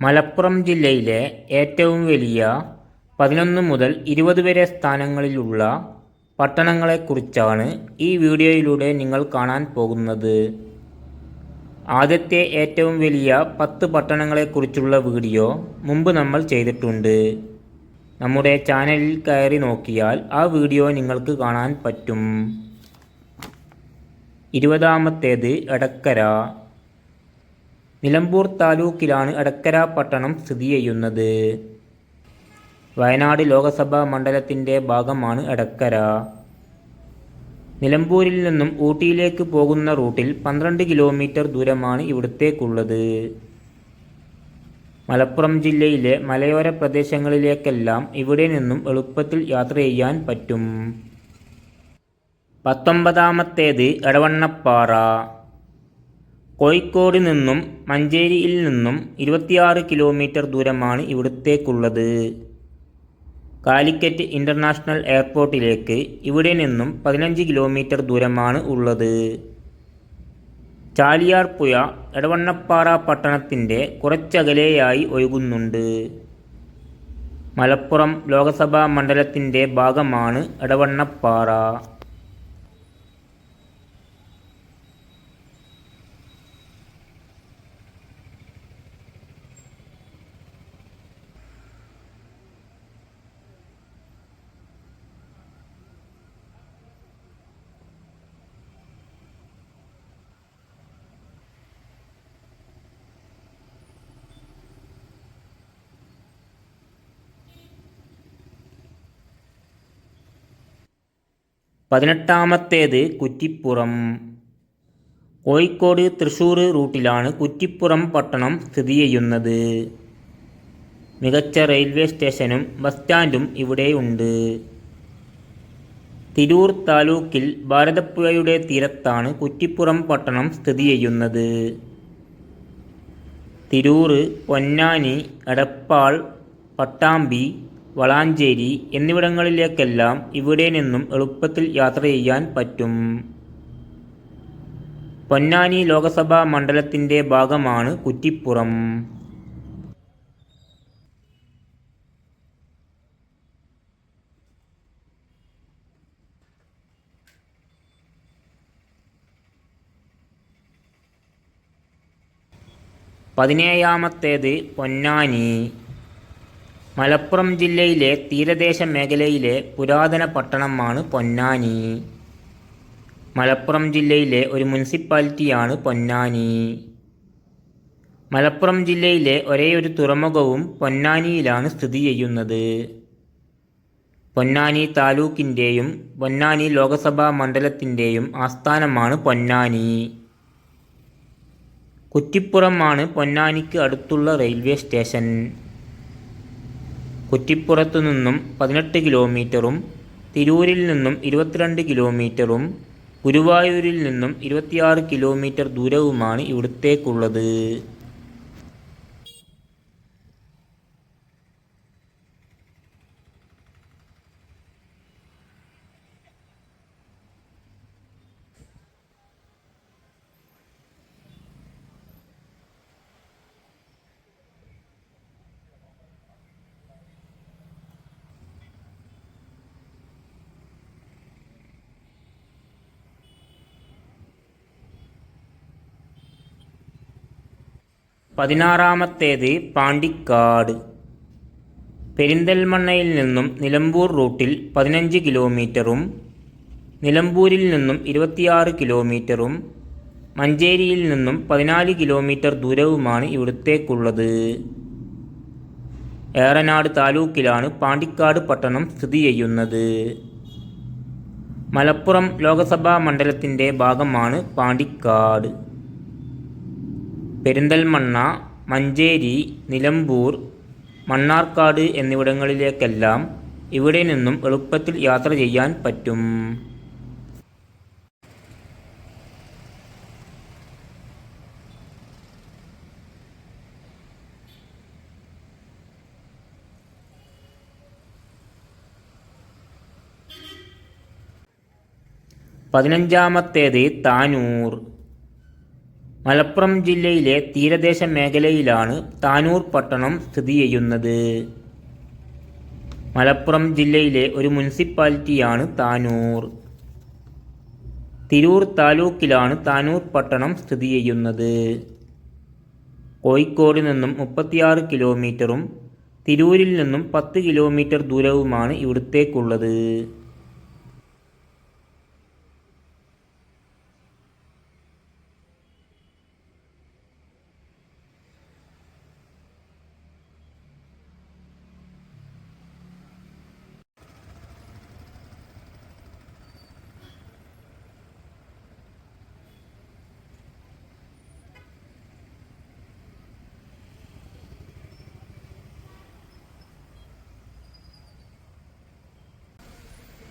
മലപ്പുറം ജില്ലയിലെ ഏറ്റവും വലിയ പതിനൊന്ന് മുതൽ ഇരുപത് വരെ സ്ഥാനങ്ങളിലുള്ള പട്ടണങ്ങളെക്കുറിച്ചാണ് ഈ വീഡിയോയിലൂടെ നിങ്ങൾ കാണാൻ പോകുന്നത്. ആദ്യത്തെ ഏറ്റവും വലിയ പത്ത് പട്ടണങ്ങളെക്കുറിച്ചുള്ള വീഡിയോ മുമ്പ് നമ്മൾ ചെയ്തിട്ടുണ്ട്. നമ്മുടെ ചാനലിൽ കയറി നോക്കിയാൽ ആ വീഡിയോ നിങ്ങൾക്ക് കാണാൻ പറ്റും. ഇരുപതാമത്തേത് എടക്കര. നിലമ്പൂർ താലൂക്കിലാണ് എടക്കര പട്ടണം സ്ഥിതി ചെയ്യുന്നത്. വയനാട് ലോകസഭാ മണ്ഡലത്തിന്റെ ഭാഗമാണ് എടക്കര നിലമ്പൂരിൽ നിന്നും ഊട്ടിയിലേക്ക് പോകുന്ന റൂട്ടിൽ പന്ത്രണ്ട് കിലോമീറ്റർ ദൂരമാണ് ഇവിടത്തേക്കുള്ളത്. മലപ്പുറം ജില്ലയിലെ മലയോര പ്രദേശങ്ങളിലേക്കെല്ലാം ഇവിടെ നിന്നും എളുപ്പത്തിൽ യാത്ര ചെയ്യാൻ പറ്റും. പത്തൊമ്പതാമത്തേത് എടവണ്ണപ്പാറ കോഴിക്കോട് നിന്നും മഞ്ചേരിയിൽ നിന്നും ഇരുപത്തിയാറ് കിലോമീറ്റർ ദൂരമാണ് ഇവിടത്തേക്കുള്ളത്. കാലിക്കറ്റ് ഇന്റർനാഷണൽ എയർപോർട്ടിലേക്ക് ഇവിടെ നിന്നും പതിനഞ്ച് കിലോമീറ്റർ ദൂരമാണ് ഉള്ളത്. ചാലിയാർ പുഴ എടവണ്ണപ്പാറ പട്ടണത്തിന്റെ കുറച്ചകലെയായി ഒഴുകുന്നുണ്ട്. മലപ്പുറം ലോകസഭാ മണ്ഡലത്തിന്റെ ഭാഗമാണ് എടവണ്ണപ്പാറ. പതിനെട്ടാമത്തേത് കുറ്റിപ്പുറം. കോഴിക്കോട് തൃശ്ശൂർ റൂട്ടിലാണ് കുറ്റിപ്പുറം പട്ടണം സ്ഥിതി ചെയ്യുന്നത്. മികച്ച റെയിൽവേ സ്റ്റേഷനും ബസ് സ്റ്റാൻഡും ഇവിടെയുണ്ട് തിരൂർ താലൂക്കിൽ ഭാരതപ്പുഴയുടെ തീരത്താണ് കുറ്റിപ്പുറം പട്ടണം സ്ഥിതി ചെയ്യുന്നത്. തിരൂർ പൊന്നാനി എടപ്പാൾ പട്ടാമ്പി വളാഞ്ചേരി എന്നിവിടങ്ങളിലേക്കെല്ലാം ഇവിടെ നിന്നും എളുപ്പത്തിൽ യാത്ര ചെയ്യാൻ പറ്റും. പൊന്നാനി ലോകസഭാ മണ്ഡലത്തിന്റെ ഭാഗമാണ് കുറ്റിപ്പുറം. പതിനേഴാമത്തേത് പൊന്നാനി. മലപ്പുറം ജില്ലയിലെ തീരദേശ മേഖലയിലെ പുരാതന പട്ടണമാണ് പൊന്നാനി. മലപ്പുറം ജില്ലയിലെ ഒരു മുനിസിപ്പാലിറ്റിയാണ് പൊന്നാനി. മലപ്പുറം ജില്ലയിലെ ഒരേയൊരു തുറമുഖവും പൊന്നാനിയിലാണ് സ്ഥിതി ചെയ്യുന്നത്. പൊന്നാനി താലൂക്കിന്റെയും പൊന്നാനി ലോകസഭാ മണ്ഡലത്തിന്റെയും ആസ്ഥാനമാണ് പൊന്നാനി. കുറ്റിപ്പുറമാണ് പൊന്നാനിക്ക് അടുത്തുള്ള റെയിൽവേ സ്റ്റേഷൻ. കുറ്റിപ്പുറത്തു നിന്നും പതിനെട്ട് കിലോമീറ്ററും തിരൂരിൽ നിന്നും ഇരുപത്തിരണ്ട് കിലോമീറ്ററും ഗുരുവായൂരിൽ നിന്നും ഇരുപത്തിയാറ് കിലോമീറ്റർ ദൂരവുമാണ് ഇവിടത്തേക്കുള്ളത്. പതിനാറാമത്തേത് പാണ്ടിക്കാട്. പെരിന്തൽമണ്ണയിൽ നിന്നും നിലമ്പൂർ റൂട്ടിൽ പതിനഞ്ച് കിലോമീറ്ററും നിലമ്പൂരിൽ നിന്നും ഇരുപത്തിയാറ് കിലോമീറ്ററും മഞ്ചേരിയിൽ നിന്നും പതിനാല് കിലോമീറ്റർ ദൂരവുമാണ് ഇവിടത്തേക്കുള്ളത്. ഏറനാട് താലൂക്കിലാണ് പാണ്ടിക്കാട് പട്ടണം സ്ഥിതി ചെയ്യുന്നത്. മലപ്പുറം ലോകസഭാ മണ്ഡലത്തിന്റെ ഭാഗമാണ് പാണ്ടിക്കാട്. പെരിന്തൽമണ്ണ മഞ്ചേരി നിലമ്പൂർ മണ്ണാർക്കാട് എന്നിവിടങ്ങളിലേക്കെല്ലാം ഇവിടെ നിന്നും എളുപ്പത്തിൽ യാത്ര ചെയ്യാൻ പറ്റും. പതിനഞ്ചാമത്തേത് താനൂർ. മലപ്പുറം ജില്ലയിലെ തീരദേശ മേഖലയിലാണ് താനൂർ പട്ടണം സ്ഥിതി ചെയ്യുന്നത്. മലപ്പുറം ജില്ലയിലെ ഒരു മുനിസിപ്പാലിറ്റിയാണ് താനൂർ. തിരൂർ താലൂക്കിലാണ് താനൂർ പട്ടണം സ്ഥിതി ചെയ്യുന്നത്. കോഴിക്കോട് നിന്നും മുപ്പത്തിയാറ് കിലോമീറ്ററും തിരൂരിൽ നിന്നും പത്ത് കിലോമീറ്റർ ദൂരവുമാണ് ഇവിടത്തേക്കുള്ളത്.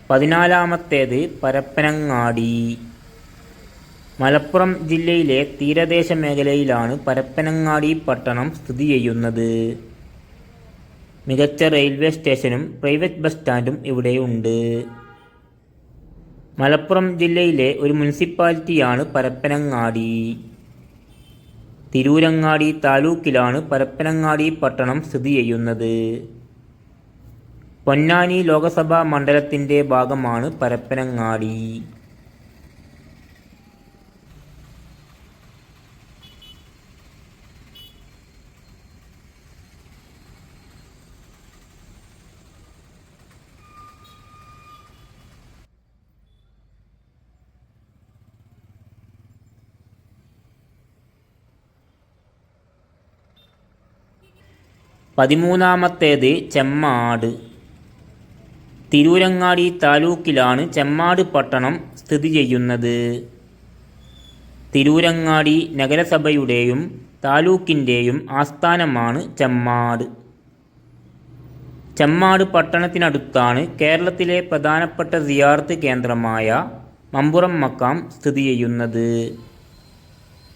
പതിനാലാമത്തേത് പരപ്പനങ്ങാടി. മലപ്പുറം ജില്ലയിലെ തീരദേശ മേഖലയിലാണ് പരപ്പനങ്ങാടി പട്ടണം സ്ഥിതി ചെയ്യുന്നത്. മികച്ച റെയിൽവേ സ്റ്റേഷനും പ്രൈവറ്റ് ബസ് സ്റ്റാൻഡും ഇവിടെയുണ്ട് മലപ്പുറം ജില്ലയിലെ ഒരു മുനിസിപ്പാലിറ്റിയാണ് പരപ്പനങ്ങാടി. തിരൂരങ്ങാടി താലൂക്കിലാണ് പരപ്പനങ്ങാടി പട്ടണം സ്ഥിതി ചെയ്യുന്നത്. പൊന്നാനി ലോകസഭാ മണ്ഡലത്തിന്റെ ഭാഗമാണ് പരപ്പനങ്ങാടി. പതിമൂന്നാമത്തേത് ചെമ്മാട്. തിരൂരങ്ങാടി താലൂക്കിലാണ് ചെമ്മാട് പട്ടണം സ്ഥിതി ചെയ്യുന്നത്. തിരൂരങ്ങാടി നഗരസഭയുടെയും താലൂക്കിന്റെയും ആസ്ഥാനമാണ് ചെമ്മാട്. ചെമ്മാട് പട്ടണത്തിനടുത്താണ് കേരളത്തിലെ പ്രധാനപ്പെട്ട സിയാർത്ത് കേന്ദ്രമായ മമ്പുറം മക്കാം സ്ഥിതി ചെയ്യുന്നത്.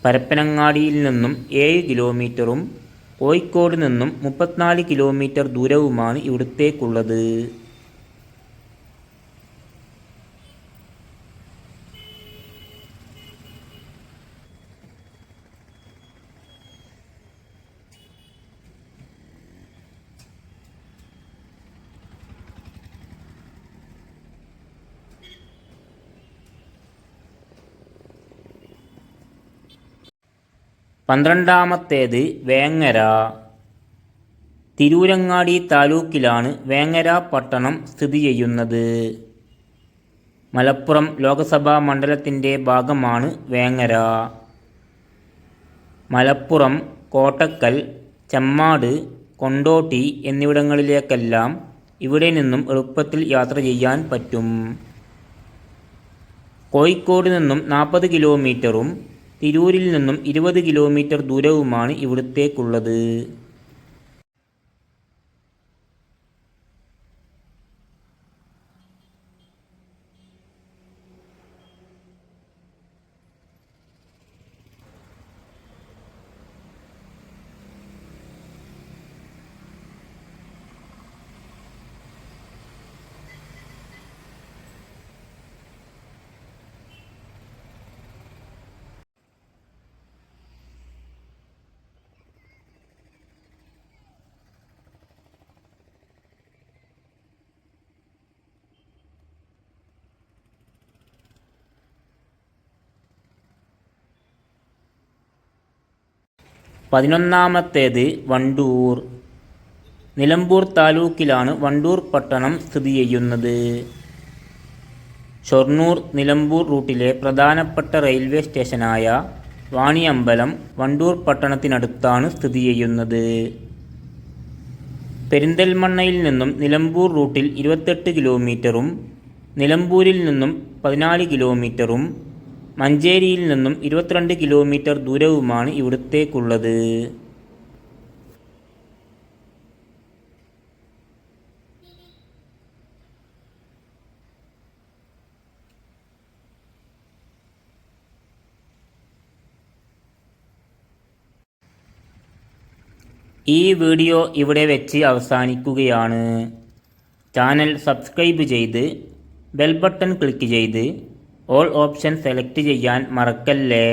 പരപ്പനങ്ങാടിയിൽ നിന്നും ഏഴ് കിലോമീറ്ററും കോഴിക്കോട് നിന്നും മുപ്പത്തിനാല് കിലോമീറ്റർ ദൂരവുമാണ് ഇവിടത്തേക്കുള്ളത്. പന്ത്രണ്ടാമത്തേത് വേങ്ങര. തിരൂരങ്ങാടി താലൂക്കിലാണ് വേങ്ങര പട്ടണം സ്ഥിതി ചെയ്യുന്നത്. മലപ്പുറം ലോക്സഭാ മണ്ഡലത്തിന്റെ ഭാഗമാണ് വേങ്ങര. മലപ്പുറം കോട്ടക്കൽ ചമ്മാട് കൊണ്ടോട്ടി എന്നിവിടങ്ങളിലേക്കെല്ലാം ഇവിടെ നിന്നും എളുപ്പത്തിൽ യാത്ര ചെയ്യാൻ പറ്റും. കോഴിക്കോട് നിന്നും നാൽപ്പത് കിലോമീറ്ററും തിരൂരിൽ നിന്നും ഇരുപത് കിലോമീറ്റർ ദൂരവുമാണ് ഇവിടത്തേക്കുള്ളത്. പതിനൊന്നാമത്തേത് വണ്ടൂർ. നിലമ്പൂർ താലൂക്കിലാണ് വണ്ടൂർ പട്ടണം സ്ഥിതി ചെയ്യുന്നത്. ഷൊർണൂർ നിലമ്പൂർ റൂട്ടിലെ പ്രധാനപ്പെട്ട റെയിൽവേ സ്റ്റേഷനായ വാണിയമ്പലം വണ്ടൂർ പട്ടണത്തിനടുത്താണ് സ്ഥിതി ചെയ്യുന്നത്. പെരിന്തൽമണ്ണയിൽ നിന്നും നിലമ്പൂർ റൂട്ടിൽ ഇരുപത്തെട്ട് കിലോമീറ്ററും നിലമ്പൂരിൽ നിന്നും പതിനാല് കിലോമീറ്ററും മഞ്ചേരിയിൽ നിന്നും ഇരുപത്തിരണ്ട് കിലോമീറ്റർ ദൂരവുമാണ് ഇവിടത്തേക്കുള്ളത്. ഈ വീഡിയോ ഇവിടെ വെച്ച് അവസാനിക്കുകയാണ്. ചാനൽ സബ്സ്ക്രൈബ് ചെയ്ത് ബെൽ ബട്ടൺ ക്ലിക്ക് ചെയ്ത് ഓൾ ഓപ്ഷൻ സെലക്ട് ചെയ്യാൻ മറക്കല്ലേ?